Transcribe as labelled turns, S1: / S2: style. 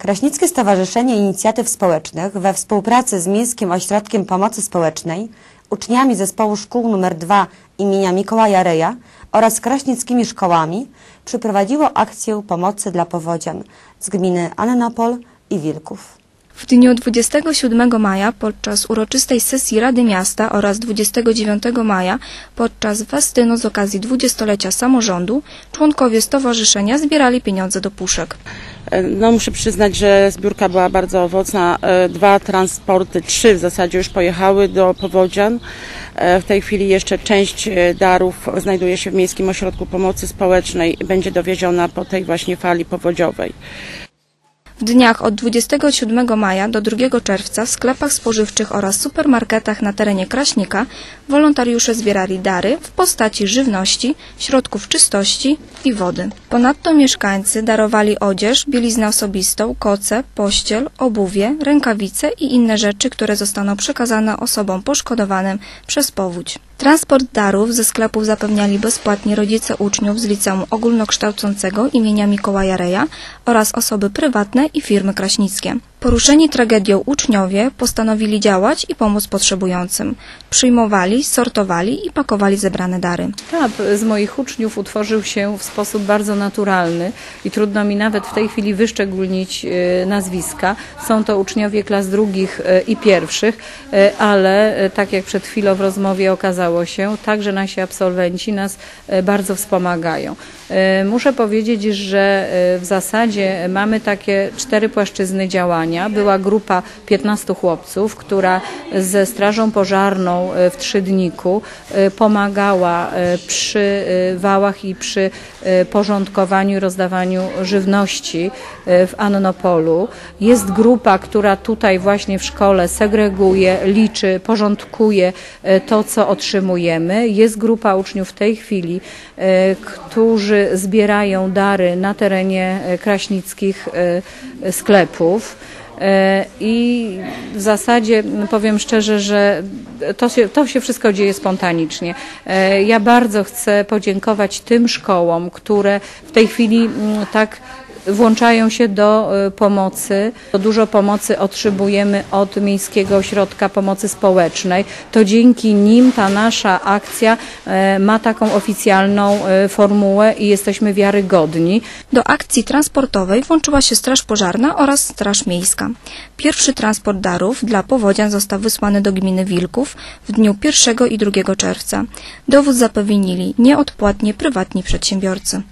S1: Kraśnickie Stowarzyszenie Inicjatyw Społecznych we współpracy z Miejskim Ośrodkiem Pomocy Społecznej, uczniami zespołu szkół nr 2 imienia Mikołaja Reja oraz kraśnickimi szkołami przeprowadziło akcję pomocy dla powodzian z gminy Annapol i Wilków.
S2: W dniu 27 maja podczas uroczystej sesji Rady Miasta oraz 29 maja podczas festynu z okazji dwudziestolecia samorządu członkowie stowarzyszenia zbierali pieniądze do puszek.
S3: No muszę przyznać, że zbiórka była bardzo owocna. E, Dwa transporty, trzy w zasadzie już pojechały do Powodzian. E, W tej chwili jeszcze część e, darów znajduje się w Miejskim Ośrodku Pomocy Społecznej i będzie dowieziona po tej właśnie fali powodziowej.
S2: W dniach od 27 maja do 2 czerwca w sklepach spożywczych oraz supermarketach na terenie Kraśnika wolontariusze zbierali dary w postaci żywności, środków czystości i wody. Ponadto mieszkańcy darowali odzież, bieliznę osobistą, koce, pościel, obuwie, rękawice i inne rzeczy, które zostaną przekazane osobom poszkodowanym przez powódź. Transport darów ze sklepów zapewniali bezpłatnie rodzice uczniów z liceum ogólnokształcącego imienia Mikołaja Reja oraz osoby prywatne i firmy kraśnickie. Poruszeni tragedią uczniowie postanowili działać i pomóc potrzebującym. Przyjmowali, sortowali i pakowali zebrane dary.
S4: Sztab z moich uczniów utworzył się w sposób bardzo naturalny i trudno mi nawet w tej chwili wyszczególnić e, nazwiska. Są to uczniowie klas drugich e, i pierwszych, e, ale tak jak przed chwilą w rozmowie okazało się, także nasi absolwenci nas e, bardzo wspomagają. E, Muszę powiedzieć, że e, w zasadzie mamy takie cztery płaszczyzny działania. Była grupa 15 chłopców, która ze Strażą Pożarną w Trzydniku pomagała przy wałach i przy porządkowaniu i rozdawaniu żywności w Annopolu. Jest grupa, która tutaj właśnie w szkole segreguje, liczy, porządkuje to, co Jest grupa uczniów w tej chwili, e, którzy zbierają dary na terenie e, kraśnickich e, sklepów. I w zasadzie powiem szczerze, że to się, to się wszystko dzieje spontanicznie. Ja bardzo chcę podziękować tym szkołom, które w tej chwili tak włączają się do e, pomocy. Dużo pomocy otrzymujemy od Miejskiego Ośrodka Pomocy Społecznej. To dzięki nim ta nasza akcja e, ma taką oficjalną e, formułę i jesteśmy wiarygodni.
S2: Do akcji transportowej włączyła się Straż Pożarna oraz Straż Miejska. Pierwszy transport darów dla powodzian został wysłany do gminy Wilków w dniu 1 i 2 czerwca. Dowóz zapewnili nieodpłatnie prywatni przedsiębiorcy.